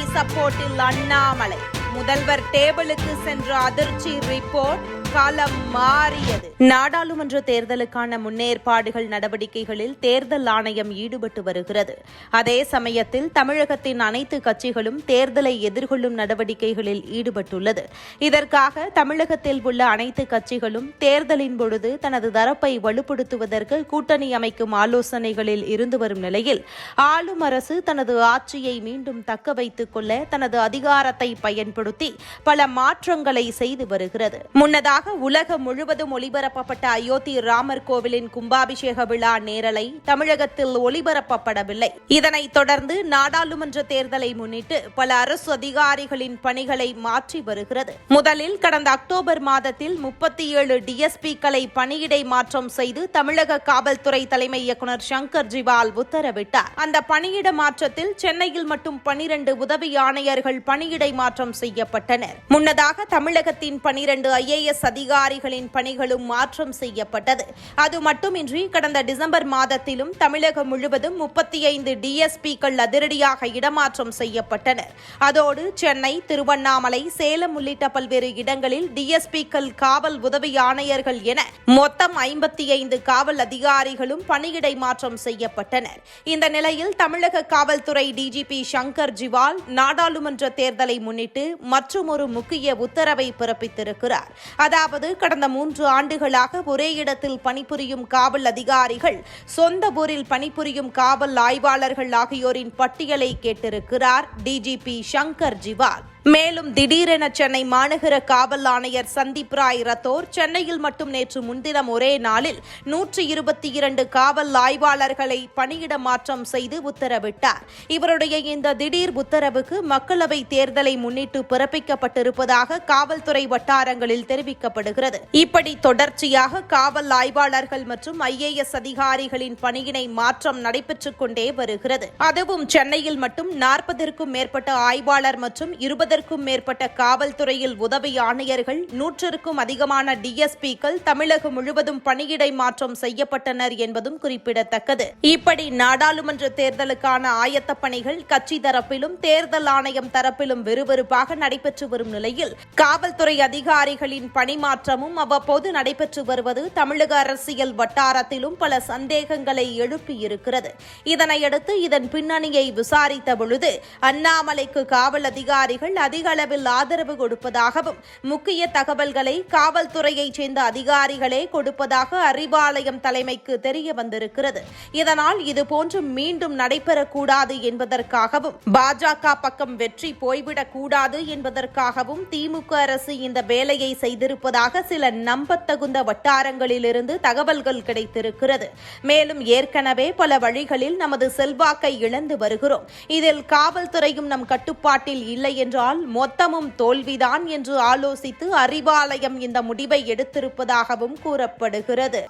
சப்போர்ட்டில் அண்ணாமலை. முதல்வர் டேபிளுக்கு சென்ற அதிர்ச்சி ரிப்போர்ட் காலம் மாறியது. நாடாளுமன்ற தேர்தலுக்கான முன்னேற்பாடுகள் நடவடிக்கைகளில் தேர்தல் ஆணையம் ஈடுபட்டு வருகிறது. அதே சமயத்தில் தமிழகத்தின் அனைத்து கட்சிகளும் தேர்தலை எதிர்கொள்ளும் நடவடிக்கைகளில் ஈடுபட்டுள்ளது. இதற்காக தமிழகத்தில் உள்ள அனைத்து கட்சிகளும் தேர்தலின் பொழுது தனது தரப்பை வலுப்படுத்துவதற்கு கூட்டணி அமைக்கும் ஆலோசனைகளில் இருந்து வரும் நிலையில் ஆளும் அரசு தனது ஆட்சியை மீண்டும் தக்க வைத்துக் கொள்ள தனது அதிகாரத்தை பயன்படுத்தி பல மாற்றங்களை செய்து வருகிறது. முன்னதாக உலகம் முழுவதும் ஒளிபரப்பப்பட்ட அயோத்தி ராமர் கோவிலின் கும்பாபிஷேக விழா நேரலை தமிழகத்தில் ஒளிபரப்பப்படவில்லை. இதனைத் தொடர்ந்து நாடாளுமன்ற தேர்தலை முன்னிட்டு பல அரசு அதிகாரிகளின் பணிகளை மாற்றி வருகிறது. முதலில் கடந்த அக்டோபர் மாதத்தில் முப்பத்தி ஏழு டிஎஸ்பிக்களை பணியிடை மாற்றம் செய்து தமிழக காவல்துறை தலைமை இயக்குநர் சங்கர் ஜிவால் உத்தரவிட்டார். அந்த பணியிட மாற்றத்தில் சென்னையில் மட்டும் பனிரண்டு உதவி ஆணையர்கள் பணியிடை மாற்றம் செய்யப்பட்டனர். முன்னதாக தமிழகத்தின் பனிரண்டு ஐஏஎஸ் அதிகாரிகளின் பணிகளும் மாற்றம் செய்யப்பட்டது. அது மட்டுமின்றி கடந்த டிசம்பர் மாதத்திலும் தமிழகம் முழுவதும் முப்பத்தி ஐந்து டிஎஸ்பிக்கள் அதிரடியாக இடமாற்றம் செய்யப்பட்டனர் அதோடு சென்னை திருவண்ணாமலை சேலம் உள்ளிட்ட பல்வேறு இடங்களில் டிஎஸ்பிக்கள் காவல் உதவி ஆணையர்கள் என மொத்தம் ஐம்பத்தி ஐந்து காவல் அதிகாரிகளும் பணியிடை மாற்றம் செய்யப்பட்டனர். இந்த நிலையில் தமிழக காவல்துறை டிஜிபி சங்கர் ஜிவால் நாடாளுமன்ற தேர்தலை முன்னிட்டு மற்றுமொரு முக்கிய உத்தரவை பிறப்பித்திருக்கிறார். அதாவது கடந்த மூன்று ஆண்டுகளாக ஒரே இடத்தில் பணிபுரியும் காவல் அதிகாரிகள் சொந்த ஊரில் பணிபுரியும் காவல் ஆய்வாளர்கள் ஆகியோரின் பட்டியலை கேட்டிருக்கிறார் டிஜிபி சங்கர் ஜிவால். மேலும் திடீரென சென்னை மாநகர காவல் ஆணையர் சந்தீப் ராய் ரத்தோர் சென்னையில் மட்டும் நேற்று முன்தினம் ஒரே நாளில் நூற்றி இருபத்தி இரண்டு காவல் ஆய்வாளர்களை பணியிட மாற்றம் செய்து உத்தரவிட்டார். இவருடைய இந்த திடீர் உத்தரவுக்கு மக்களவை தேர்தலை முன்னிட்டு பிறப்பிக்கப்பட்டிருப்பதாக காவல்துறை வட்டாரங்களில் தெரிவிக்கப்படுகிறது. இப்படி தொடர்ச்சியாக காவல் ஆய்வாளர்கள் மற்றும் ஐஏஎஸ் அதிகாரிகளின் பணியினை மாற்றம் நடைபெற்றுக் கொண்டே வருகிறது. அதுவும் சென்னையில் மட்டும் நாற்பதற்கும் மேற்பட்ட ஆய்வாளர் மற்றும் இருபது ஐம்பதற்கும் மேற்பட்ட காவல்துறையில் உதவி ஆணையர்கள் நூற்றிற்கும் அதிகமான டிஎஸ்பிக்கள் தமிழகம் முழுவதும் பணியிடை மாற்றம் செய்யப்பட்டனர் என்பதும் குறிப்பிடத்தக்கது. இப்படி நாடாளுமன்ற தேர்தலுக்கான ஆயத்த பணிகள் கட்சி தரப்பிலும் தேர்தல் ஆணையம் தரப்பிலும் விறுவிறுப்பாக நடைபெற்று வரும் நிலையில் காவல்துறை அதிகாரிகளின் பணிமாற்றமும் அவ்வப்போது நடைபெற்று வருவது தமிழக அரசியல் வட்டாரத்திலும் பல சந்தேகங்களை எழுப்பியிருக்கிறது. இதனையடுத்து இதன் பின்னணியை விசாரித்த பொழுது அண்ணாமலைக்கு காவல் அதிகாரிகள் அதிக அளவில் ஆதரவு கொடுப்பதாகவும் முக்கிய தகவல்களை காவல்துறையைச் சேர்ந்த அதிகாரிகளே கொடுப்பதாக அறிவாலயம் தலைமைக்கு தெரிய வந்திருக்கிறது. இதனால் இதுபோன்று மீண்டும் நடைபெறக்கூடாது என்பதற்காகவும் பாஜக பக்கம் வெற்றி போய்விடக்கூடாது என்பதற்காகவும் திமுக அரசு இந்த வேலையை செய்திருப்பதாக சில நம்பத்தகுந்த வட்டாரங்களிலிருந்து தகவல்கள் கிடைத்திருக்கிறது. மேலும் ஏற்கனவே பல வழிகளில் நமது செல்வாக்கை இழந்து வருகிறோம். இதில் காவல்துறையும் நம் கட்டுப்பாட்டில் இல்லை என்றால் என்றால் மொத்தமும் தோல்விதான் என்று ஆலோசித்து அறிவாலயம் இந்த முடிவை எடுத்திருப்பதாகவும் கூறப்படுகிறது.